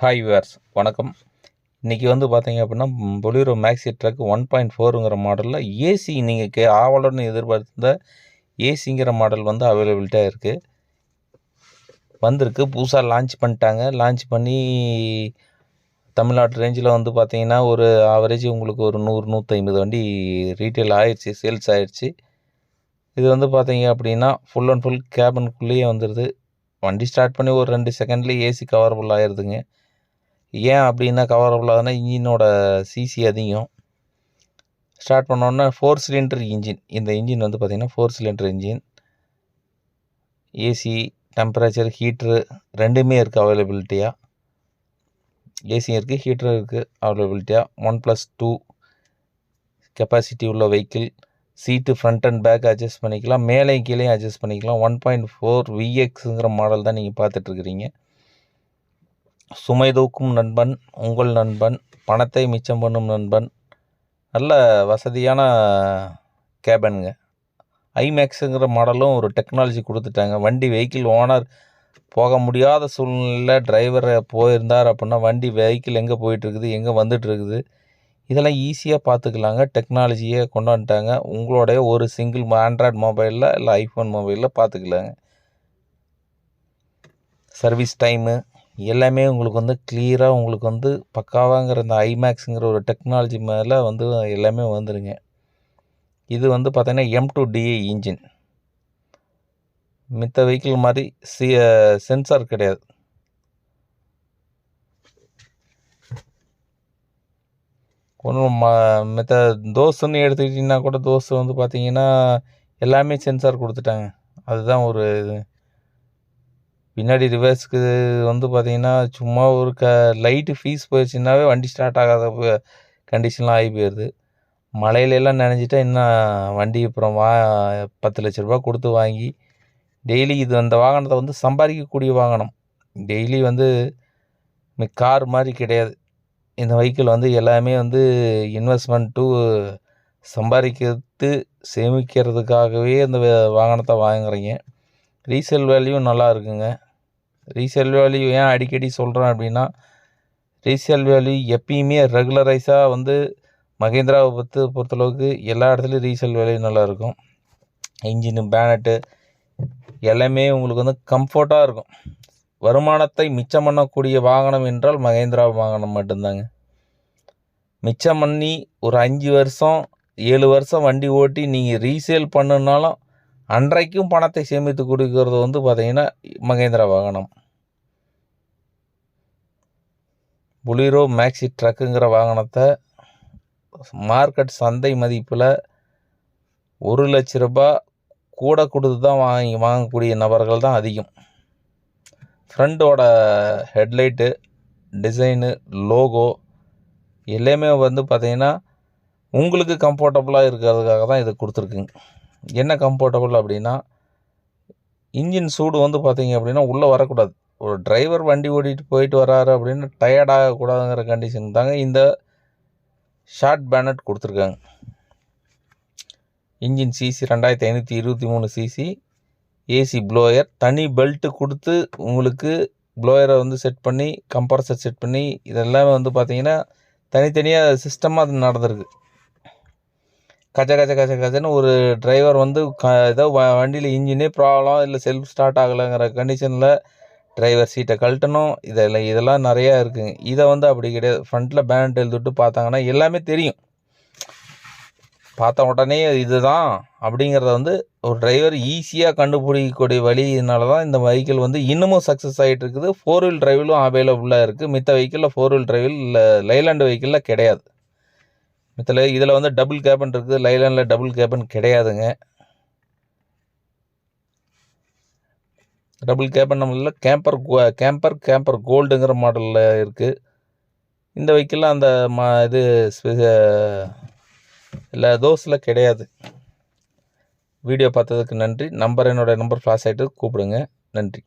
Hi viewers வணக்கம். இன்றைக்கி வந்து பார்த்தீங்க அப்படின்னா Bolero maxi truck one point ஃபோருங்கிற மாடலில் ஏசி நீங்கள் கே ஆவலுடன் எதிர்பார்த்த ஏசிங்கிற மாடல் வந்து அவைலபிலிட்டியாக இருக்குது வந்திருக்கு. புதுசாக லான்ச் பண்ணிட்டாங்க. லான்ச் பண்ணி தமிழ்நாட்டு ரேஞ்சில் வந்து பார்த்தீங்கன்னா ஒரு ஆவரேஜ் உங்களுக்கு ஒரு நூறு நூற்றி வண்டி ரீட்டெயில் ஆயிடுச்சு சேல்ஸ் ஆயிடுச்சு இது வந்து பார்த்தீங்க அப்படின்னா ஃபுல் அண்ட் ஃபுல் கேபனுக்குள்ளேயே வந்துடுது வண்டி ஸ்டார்ட் பண்ணி ஒரு ரெண்டு செகண்ட்லேயே ஏசி கவரபுள் ஆயிடுதுங்க ஏன் அப்படின்னா கவரபுள் ஆகுதுன்னா இன்ஜினோட சிசி அதிகம். ஸ்டார்ட் பண்ணோன்னா ஃபோர் சிலிண்டர் இன்ஜின் இந்த இன்ஜின் வந்து பார்த்திங்கன்னா four cylinder engine AC temperature heater ரெண்டுமே இருக்குது அவைலபிலிட்டியாக ஏசி இருக்குது ஹீட்ரு இருக்குது அவைலபிலிட்டியாக ஒன் ப்ளஸ் டூ கெப்பாசிட்டி உள்ள vehicle seat front and back adjust பண்ணிக்கலாம். மேலே கீழே அட்ஜஸ்ட் பண்ணிக்கலாம். ஒன் பாயிண்ட் ஃபோர் விஎக்ஸுங்கிற மாடல் தான் நீங்கள் பார்த்துட்ருக்குறீங்க சுமை தூக்கும் நண்பன் உங்கள் நண்பன் பணத்தை மிச்சம் பண்ணும் நண்பன். நல்ல வசதியான கேபனுங்க. ஐமேக்ஸுங்கிற மாடலும் ஒரு டெக்னாலஜி கொடுத்துட்டாங்க. வண்டி வெஹிக்கிள் ஓனர் போக முடியாத சூழ்நிலையில் டிரைவர் போயிருந்தார் அப்படின்னா வண்டி வெஹிக்கிள் எங்கே போயிட்டுருக்குது எங்கே வந்துட்டுருக்குது? இதெல்லாம் ஈஸியாக பார்த்துக்கலாங்க. டெக்னாலஜியை கொண்டு வந்துட்டாங்க. உங்களுடைய ஒரு சிங்கிள் ஆண்ட்ராய்ட் மொபைலில் இல்லை ஐஃபோன் மொபைலில் பார்த்துக்கலாங்க. சர்வீஸ் டைமு எல்லாமே உங்களுக்கு வந்து கிளியராக உங்களுக்கு வந்து பக்காவாங்கிற இந்த ஐமேக்ஸுங்கிற ஒரு டெக்னாலஜி மேலே வந்து எல்லாமே வந்துடுங்க இது வந்து பார்த்திங்கன்னா M two D A engine மித்த வெஹிக்கிள் மாதிரி சி சென்சார் கிடையாது. ஒன்றும் ம மித்த தோசுன்னு எடுத்துக்கிட்டிங்கன்னா கூட தோசை வந்து பார்த்திங்கன்னா எல்லாமே சென்சார் கொடுத்துட்டாங்க. அதுதான் ஒரு இது பின்னாடி ரிவர்ஸ்க்கு வந்து பார்த்திங்கன்னா சும்மா ஒரு க லைட்டு ஃபீஸ் போயிடுச்சுன்னாவே வண்டி ஸ்டார்ட் ஆகாத கண்டிஷன்லாம் ஆகி போயிடுது மழையிலெல்லாம் நனைஞ்சிட்டா இன்னும் வண்டி அப்புறம் வா பத்து லட்ச ரூபா கொடுத்து வாங்கி டெய்லி இது அந்த வாகனத்தை வந்து சம்பாதிக்கக்கூடிய வாகனம். டெய்லி வந்து கார் மாதிரி கிடையாது. இந்த வெஹிக்கிள் வந்து எல்லாமே வந்து இன்வெஸ்ட்மெண்ட் டு சம்பாதிக்கிறது சேமிக்கிறதுக்காகவே அந்த வாகனத்தை வாங்குறீங்க. ரீசேல் வேல்யூ நல்லா இருக்குங்க. ரீசேல் வேல்யூ ஏன் அடிக்கடி சொல்கிறேன் அப்படின்னா ரீசேல் வேல்யூ எப்பயுமே ரெகுலரைஸாக வந்து மகேந்திராவை பற்றி பொறுத்தளவுக்கு எல்லா இடத்துலையும் ரீசேல் வேல்யூ நல்லாயிருக்கும் இன்ஜினு பேனட்டு எல்லாமே உங்களுக்கு வந்து கம்ஃபர்ட்டாக இருக்கும். வருமானத்தை மிச்சம் பண்ணக்கூடிய வாகனம் என்றால் மகேந்திரா வாகனம் மட்டும்தாங்க. மிச்சம் பண்ணி ஒரு அஞ்சு வருஷம் ஏழு வருஷம் வண்டி ஓட்டி நீங்கள் ரீசேல் பண்ணுனாலும் அன்றைக்கும் பணத்தை சேமித்து கொடுக்கறது வந்து பார்த்திங்கன்னா மகேந்திரா வாகனம். புலிரோ மேக்ஸி ட்ரக்குங்கிற வாகனத்தை மார்க்கெட் சந்தை மதிப்பில் ஒரு லட்ச ரூபாய் கூட கொடுத்து தான் வாங்கி வாங்கக்கூடிய நபர்கள் தான் அதிகம். ஃப்ரண்டோட ஹெட்லைட்டு டிசைனு லோகோ எல்லாமே வந்து பார்த்திங்கன்னா உங்களுக்கு கம்ஃபர்டபுளாக இருக்கிறதுக்காக தான் இது கொடுத்துருக்குங்க. என்ன கம்ஃபர்டபுள் அப்படின்னா இன்ஜின் சூடு வந்து பார்த்திங்க அப்படின்னா உள்ளே வரக்கூடாது. ஒரு டிரைவர் வண்டி ஓட்டிகிட்டு போயிட்டு வராரு அப்படின்னு டயர்டாகக்கூடாதுங்கிற கண்டிஷன் தாங்க இந்த ஷார்ட் பேனட் கொடுத்துருக்காங்க. இன்ஜின் சிசி ரெண்டாயிரத்தி ஐநூற்றி இருபத்தி மூணு சிசி ஏசி ப்ளோயர் தனி பெல்ட்டு கொடுத்து உங்களுக்கு ப்ளோயரை வந்து செட் பண்ணி கம்ப்ரஸர் செட் பண்ணி இதெல்லாமே வந்து பார்த்திங்கன்னா தனித்தனியாக சிஸ்டமாக அது நடந்திருக்கு. கச்ச கச்ச கச்ச கச்சன்னு ஒரு டிரைவர் வந்து க ஏதோ வ வண்டியில் இன்ஜினே ப்ராப்ளம் இல்லை செல்ஃப் ஸ்டார்ட் ஆகலைங்கிற கண்டிஷனில் டிரைவர் சீட்டை கழட்டணும். இதெல்லாம் இதெல்லாம் நிறையா இருக்குங்க இதை வந்து அப்படி கிடையாது. ஃப்ரண்ட்டில் பேனட் எழுதிட்டு பார்த்தாங்கன்னா எல்லாமே தெரியும். பார்த்த உடனே இதுதான் அப்படிங்கிறத வந்து ஒரு டிரைவர் ஈஸியாக கண்டுபிடிக்கக்கூடிய வழியினால தான் இந்த வெஹிக்கிள் வந்து இன்னமும் சக்ஸஸ் ஆகிட்டு இருக்குது. ஃபோர் வீல் டிரைவிலும் அவைலபிளாக இருக்குது மித்த வெஹிக்கிளில் ஃபோர் வீல் டிரைவில் லைலாண்டு வெஹிக்கிளில் கிடையாது. மித்தில் இதில் வந்து டபுள் கேபன் இருக்குது. லைலாண்டில் டபுள் கேபன் கிடையாதுங்க. டபுள் கேபன் நம்மள கேம்பர் கேம்பர் கேம்பர் கோல்டுங்கிற மாடலில் இருக்குது இந்த வெஹிக்கிளில் அந்த மா இது இல்லை தோஸில் கிடையாது. வீடியோ பார்த்ததுக்கு நன்றி. நம்பர் என்னோடய நம்பர் ஃப்ளாஷ் ஆகிட்டு கூப்பிடுங்க. நன்றி.